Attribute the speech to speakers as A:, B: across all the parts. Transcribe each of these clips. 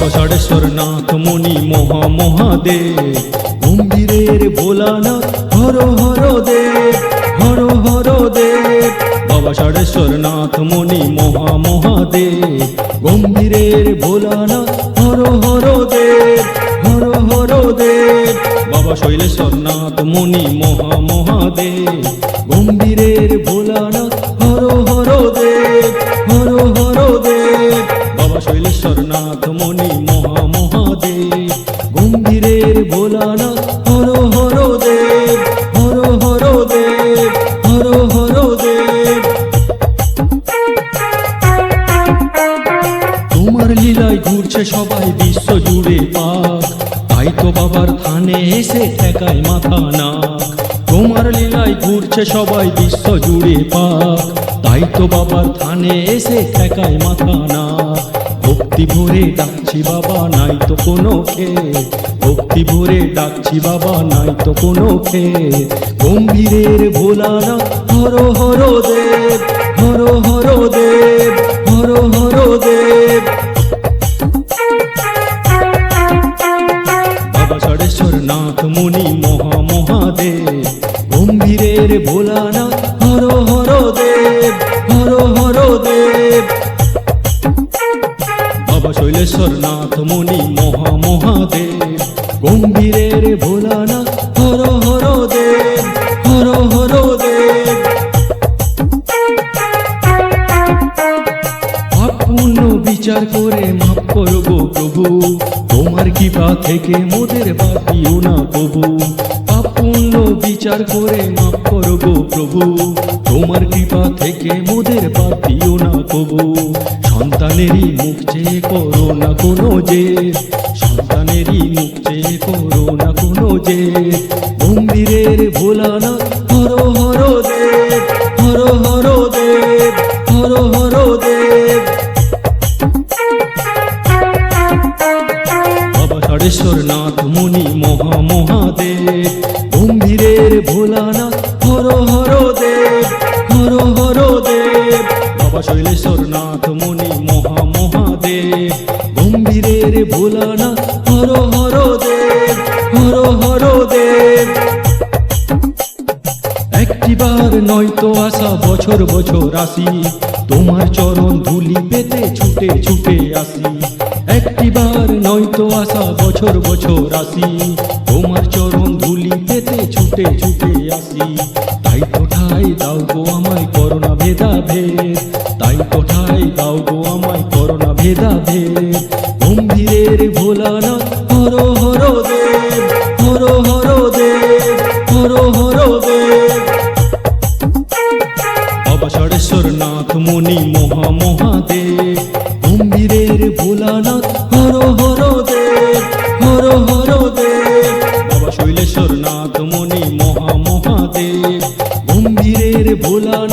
A: বাবা ষড়েশ্বর নাথ মণি মহা মহাদেব। গম্ভীরের ভোলানাথ হর হর দেব, হর হর দেব। বাবা ষড়েশ্বর নাথ মণি মহা মহাদেব। গম্ভীরের ভোলানাথ হর হর দেব, হর হর দেব। বাবা শৈলেশ্বর নাথ মণি মহা মহাদেব। গম্ভীরের ভোলানাথ হর বাবা শৈলেশ্বর নাথ মণি মহা মহাদেব গম্ভীরের ভোলানাথ, হর হর দেব, হর হর দেব, হর হর দেব। তোমার লীলায় ঘুরছে সবাই বিশ্ব জুড়ে পাক, তাই তো বাবার থানে এসে ঠেকায় মাথা নাক। তোমার লীলায় ঘুরছে সবাই বিশ্ব জুড়ে পাক, তাই তো বাবার থানে এসে ঠেকায় মাথা নাক। ভক্তি ভরে ডাকছি বাবা, নাই তো কোনো খে ভক্তি ভরে ডাকছি বাবা, নাই তো কোনো খে গম্ভীরের ভোলানা হর হর দেব, হর হর দেব, হর হর দেব। বাবা ষড়েশ্বর নাথ মুনি মহা মহাদেব, গম্ভীরের ভোলানাথ বাবা শৈলেশ্বর মুনি মহা মহাদেব গম্ভীরের ভোলানাথ, হর হর দেব, হর হর দেব। আপূর্ণ বিচার করে মাফ করো গো প্রভু, তোমার কৃপা থেকে মোদের বাকিও না প্রভু। আপূর্ণ বিচার করে মাফ করো গো প্রভু। তোমার কৃপা থেকে মোদের বাকিও না প্রভু সন্তানেরই মুখ চেয়ে করো না কোনো যে সন্তানেরই মুখ চেয়ে করো না কোনো যে গম্ভীরের ভোলানা হর হর দেব, হর হর দেব, হর হর দেব। বাবা ষড়েশ্বর নাথ মুনি মহা মহাদেব। মহাদেব গম্ভীরের ভোলানাথ হর হর দেব, হর হর দেব। একটিবার নয়তো আসা বছর বছর আসি, তোমার চরণ ধুলি পেতে ছুটে ছুটে আসি। একটিবার নয়তো আসা বছর বছর আসি, তোমার চরণ ধুলি পেতে ছুটে ছুটে আসি। তাই ঠাই দাও গো আমায় করোনা ভেদা ভেদ তাই ঠাই দাও গো আমায় ভেদা ভেদ গম্ভীরের ভোলানা হর হর দেব, হর হর দেব, হর হর দেব। বাবা ষড়েশ্বর নাথ মুনি মহা মহাদেব গম্ভীরের ভোলানাথ, হর হর দেব, হর হর দেব। বাবা শৈলেশ্বর নাথ মুনি মহা মহাদেব গম্ভীরের ভোলানাথ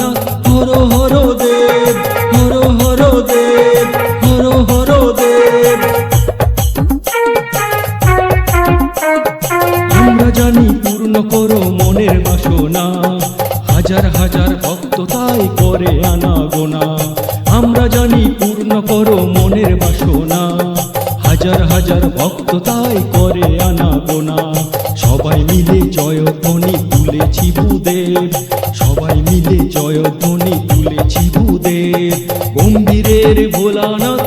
A: মনের বাসনা। হাজার হাজার ভক্ত তাই করে আনা গোনা আমরা জানি পূর্ণ করো মনের বাসনা। হাজার হাজার ভক্ত তাই করে আনা গোনা সবাই মিলে জয়ধ্বনি তুলেছি ভূদেব। সবাই মিলে জয়ধ্বনি তুলেছি ভূদেব। গম্ভীরের ভোলানাথ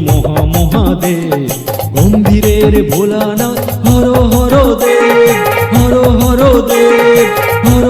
A: মহা মহাদেব গম্ভীরের ভোলানাথ হর হর দেব হর হর দেব হর